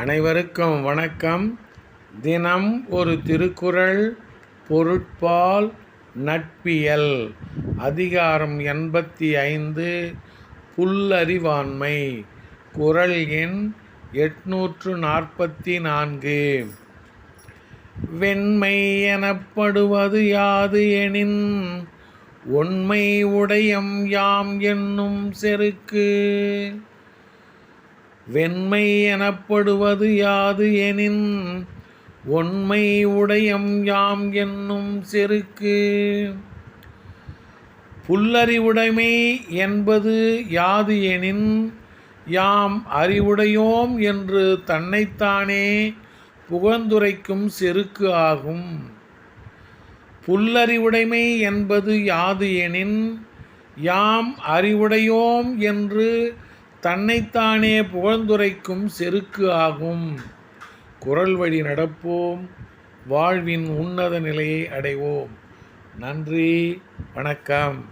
அனைவருக்கும் வணக்கம். தினம் ஒரு திருக்குறள் பொருட்பால் நட்பியல். அதிகாரம் எண்பத்தி ஐந்து புல்லறிவாண்மை. குரல் எண் எட்நூற்று நாற்பத்தி நான்கு. வெண்மை எனப்படுவது யாது எனின் உண்மை உடையம் யாம் என்னும் செருக்கு. வெண்மை எனப்படுவது யாது எனின் ஒண்மை உடையம் யாம் என்னும் செருக்கு. புல்லறிவுடைமை என்பது யாது எனின் யாம் அறிவுடையோம் என்று தன்னைத்தானே புகழ்ந்துரைக்கும் செருக்கு ஆகும். புல்லறிவுடைமை என்பது யாது எனின் யாம் அறிவுடையோம் என்று தன்னைத்தானே புகழ்ந்துரைக்கும் செருக்கு ஆகும். குரல் வழி நடப்போம். வாழ்வின் உன்னத நிலையை அடைவோம். நன்றி. வணக்கம்.